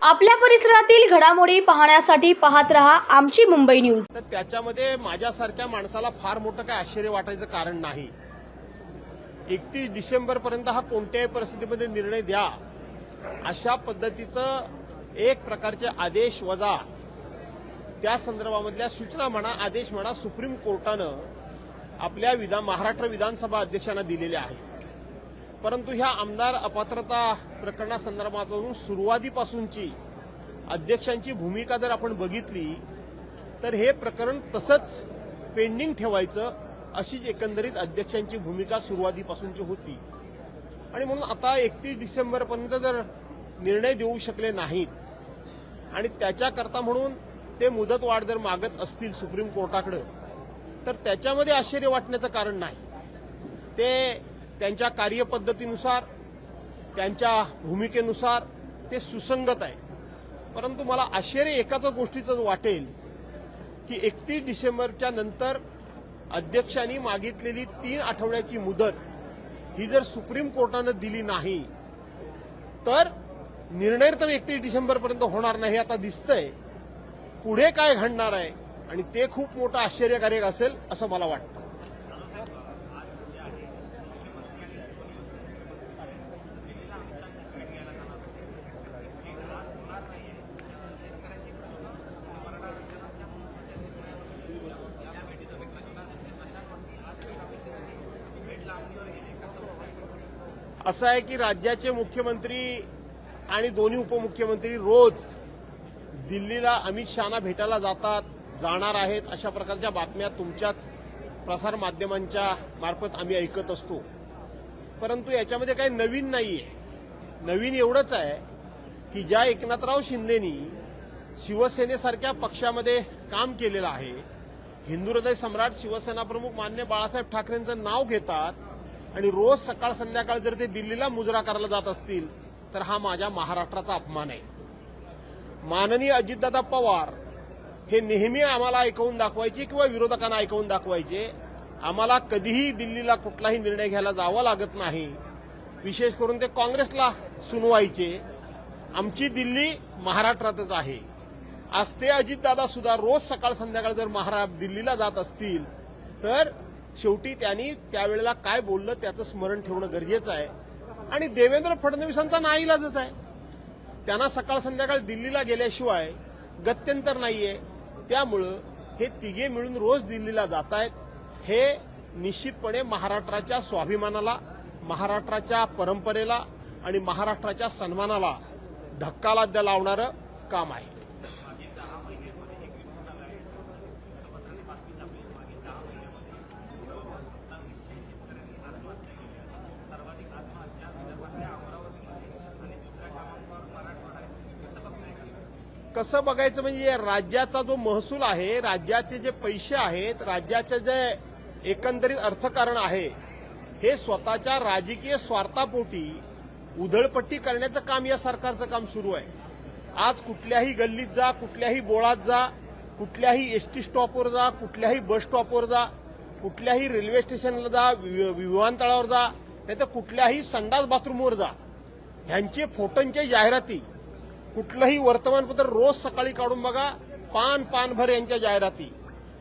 आपल्या परिसरातील घडामोडी पाहण्यासाठी पाहत रहा आमची मुंबई न्यूज. तर त्याच्यामध्ये माझ्यासारख्या माणसाला फार मोठं काय आश्चर्य वाटायचं कारण नाही. एकतीस डिसेंबर पर्यंत हा कोणत्याही परिस्थितीमध्ये निर्णय द्या. अशा पद्धतीचं एक प्रकारचे आदेश वजा. त्या संदर्भामधल्या सूचना म्हणा आदेश म्हणा सुप्रीम कोर्टानं आपल्या विधान महाराष्ट्र विधानसभा अध्यक्षांना दिलेल्या आहेत. परंतु ह्या आमदार अपात्रता प्रकरणासंदर्भातून सुरुवातीपासूनची अध्यक्षांची भूमिका जर आपण बघितली तर हे प्रकरण तसंच पेंडिंग ठेवायचं अशी एकंदरीत अध्यक्षांची भूमिका सुरुवातीपासूनची होती. आणि म्हणून आता एकतीस डिसेंबरपर्यंत जर निर्णय देऊ शकले नाहीत आणि त्याच्याकरता म्हणून ते मुदतवाढ जर मागत असतील सुप्रीम कोर्टाकडं तर त्याच्यामध्ये आश्चर्य वाटण्याचं कारण नाही. ते त्यांच्या कार्यपद्धतीनुसार त्यांच्या भूमिकेनुसार ते सुसंगत आहे. परंतु मला आश्चर्य एकाच गोष्टीचं वाटेल की एकतीस डिसेंबरच्या नंतर अध्यक्षांनी मागितलेली तीन आठवड्याची मुदत ही जर सुप्रीम कोर्टानं दिली नाही तर निर्णय तर एकतीस डिसेंबरपर्यंत होणार नाही आता दिसतंय. पुढे काय घडणार आहे? आणि ते खूप मोठं आश्चर्यकारक असेल असं मला वाटतं. असं आहे की राज्याचे मुख्यमंत्री आणि दोन्ही उपमुख्यमंत्री रोज दिल्लीला अमित शहाना भेटायला जातात. जाणार आहेत अशा प्रकारच्या बातम्या तुमच्याच प्रसार माध्यमांच्या मार्फत आम्ही ऐकत असतो. परंतु याच्यामध्ये काही नवीन नाहीये. नवीन एवढंच आहे की ज्या एकनाथराव शिंदेनी शिवसेनेसारख्या पक्षामध्ये काम केलेलं आहे हिंदू हृदय सम्राट शिवसेना प्रमुख मान्य बाळासाहेब ठाकरेंचं नाव घेतात आणि रोज सकाळ संध्याकाळ जर ते दिल्लीला मुजरा करायला जात असतील तर हा माझ्या महाराष्ट्राचा अपमान आहे. माननीय अजितदादा पवार हे नेहमी आम्हाला ऐकवून दाखवायचे किंवा विरोधकांना ऐकवून दाखवायचे आम्हाला कधीही दिल्लीला कुठलाही निर्णय घ्यायला जावं लागत नाही. विशेष करून ते काँग्रेसला सुनवायचे. आमची दिल्ली महाराष्ट्रातच आहे. आज ते अजितदादा सुद्धा रोज सकाळ संध्याकाळ जर महारा दिल्लीला जात असतील तर शेवटी त्यांनी त्यावेळेला काय बोललं त्याचं स्मरण ठेवणं गरजेचं आहे. आणि देवेंद्र फडणवीसांचा नाईलाजच आहे. त्यांना सकाळ संध्याकाळ दिल्लीला गेल्याशिवाय गत्यंतर नाहीये. त्यामुळं हे तिघे मिळून रोज दिल्लीला जात आहेत हे निश्चितपणे महाराष्ट्राच्या स्वाभिमानाला महाराष्ट्राच्या परंपरेला आणि महाराष्ट्राच्या सन्मानाला धक्का लाद्या लावणारं काम आहे. कसं बघायचं म्हणजे राज्याचा जो महसूल आहे राज्याचे जे पैसे आहेत राज्याचे जे एकंदरीत अर्थकारण आहे हे स्वतःच्या राजकीय स्वार्थापोटी उधळपट्टी करण्याचं काम या सरकारचं काम सुरू आहे. आज कुठल्याही गल्लीत जा कुठल्याही बोळात जा कुठल्याही एस टी स्टॉपवर जा कुठल्याही बस स्टॉपवर जा कुठल्याही रेल्वे स्टेशनला जा वि- विमानतळावर जा नाही तर कुठल्याही संडास बाथरूमवर जा ह्यांचे फोटोंच्या जाहिराती कुठलंही वर्तमानपत्र रोज सकाळी काढून बघा. पान पानभर यांच्या जाहिराती.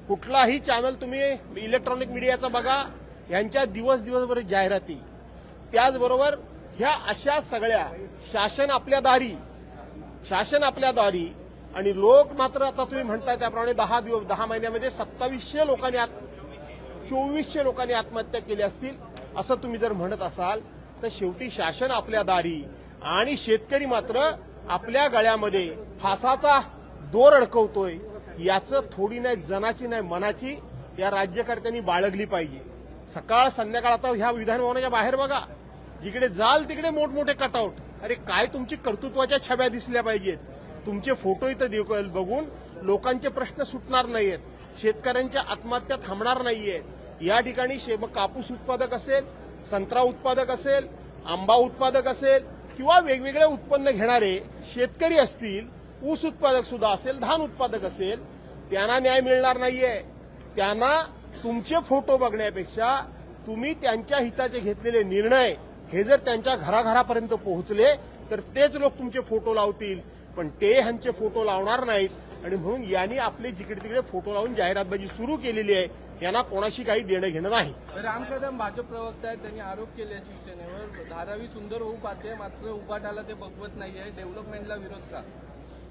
कुठलाही चॅनल तुम्ही इलेक्ट्रॉनिक मीडियाचा बघा. यांच्या दिवस दिवसभर जाहिराती. त्याचबरोबर ह्या अशा सगळ्या शासन आपल्या दारी शासन आपल्या दारी आणि लोक मात्र आता तुम्ही म्हणताय त्याप्रमाणे दहा दिवस दहा महिन्यामध्ये सत्तावीसशे लोकांनी चोवीसशे लोकांनी आत्महत्या केली असतील असं तुम्ही जर म्हणत असाल तर शेवटी शासन आपल्या दारी आणि शेतकरी मात्र आपल्या गळ्यामध्ये फासाचा दोर अडकवतोय याचं थोडी नाही जनाची नाही मनाची या राज्यकर्त्यांनी बाळगली पाहिजे. सकाळ संध्याकाळ आता ह्या विधानभवनाच्या बाहेर बघा. जिकडे जाल तिकडे मोठमोठे कटआउट अरे काय तुमची कर्तृत्वाच्या छब्या दिसल्या पाहिजेत? तुमचे फोटो इथं देव- बघून लोकांचे प्रश्न सुटणार नाहीयेत. शेतकऱ्यांच्या आत्महत्या थांबणार नाहीयेत. या ठिकाणी शे- कापूस उत्पादक असेल संत्रा उत्पादक असेल आंबा उत्पादक असेल किंवा वेगवेगळे उत्पन्न घेणारे शेतकरी असतील ऊस उत्पादक सुद्धा असेल धान उत्पादक असेल त्यांना न्याय मिळणार नाहीये. त्यांना तुमचे फोटो बघण्यापेक्षा तुम्ही त्यांच्या हिताचे घेतलेले निर्णय हे जर त्यांच्या घराघरापर्यंत पोहोचले तर तेच लोक तुमचे फोटो लावतील. पण ते ह्यांचे फोटो लावणार नाहीत. आणि म्हणून यांनी आपले जिकडे तिकडे फोटो लावून जाहिरातबाजी सुरू केलेली आहे यांना कोणाशी काही देणं घेणं नाही. राम कदम भाजप प्रवक्ता आहेत त्यांनी आरोप केले आहे शिवसेनेवर. धारावी सुंदर होऊ पाहते मात्र उपाटाला ते बघवत नाहीये. डेव्हलपमेंटला विरोध का?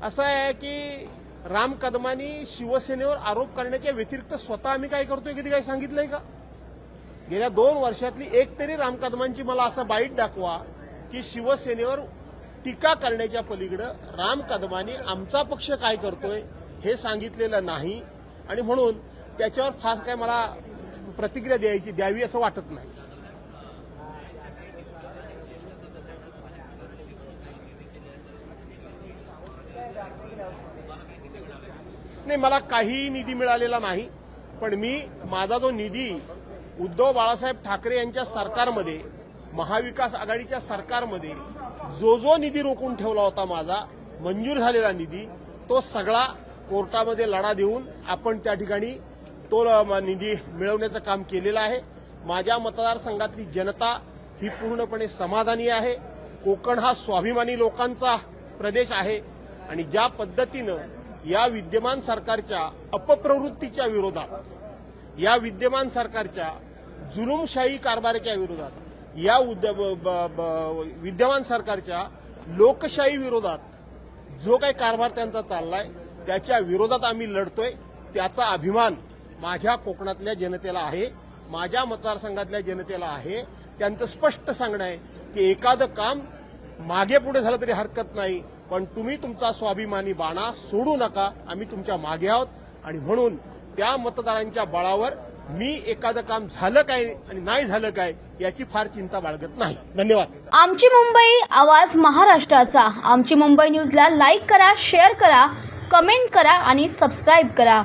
असं आहे की राम कदमांनी शिवसेनेवर आरोप करण्याच्या व्यतिरिक्त स्वतः आम्ही काय करतोय कधी काही सांगितलंय का? गेल्या दोन वर्षातली एक तरी राम कदमांची मला असं बाईट दाखवा की शिवसेनेवर टीका करण्याच्या पलीकडं राम कदमांनी आमचा पक्ष काय करतोय हे सांगितलेलं नाही. आणि म्हणून त्याच्यावर फार काय मला प्रतिक्रिया द्यायची द्यावी असं वाटत नाही. नाही मला काहीही निधी मिळालेला नाही पण मी माझा जो निधी उद्धव बाळासाहेब ठाकरे यांच्या सरकारमध्ये महाविकास आघाडीच्या सरकारमध्ये जो जो निधी रोखून ठेवला होता माझा मंजूर झालेला निधी तो सगळा कोर्टामध्ये लढा देऊन आपण त्या ठिकाणी तो निधी मिळवण्याचं काम केलेलं आहे. माझ्या मतदारसंघातली जनता ही पूर्णपणे समाधानी आहे. कोकण हा स्वाभिमानी लोकांचा प्रदेश आहे आणि ज्या पद्धतीनं या विद्यमान सरकारच्या अपप्रवृत्तीच्या विरोधात या विद्यमान सरकारच्या जुलुमशाही कारभाराच्या विरोधात या उद्या ब- ब- ब- विद्यमान सरकारच्या लोकशाही विरोधात जो काही कारभार त्यांचा चाललाय त्याच्या विरोधात आम्ही लढतोय त्याचा अभिमान माझ्या कोकणातल्या जनतेला आहे माझ्या मतदारसंघातल्या जनतेला आहे. त्यांचं स्पष्ट सांगणं आहे की एखादं काम मागे पुढे झालं तरी हरकत नाही पण तुम्ही तुमचा स्वाभिमानी बाणा सोडू नका. आम्ही तुमच्या मागे आहोत आणि म्हणून त्या मतदारांच्या बळावर मी एखादं काम झालं काय आणि नाही झालं काय याची फार चिंता बाळगत नाही. धन्यवाद. आमची मुंबई आवाज महाराष्ट्राचा. आमची मुंबई न्यूजला लाईक करा शेअर करा कमेंट करा आणि सबस्क्राईब करा.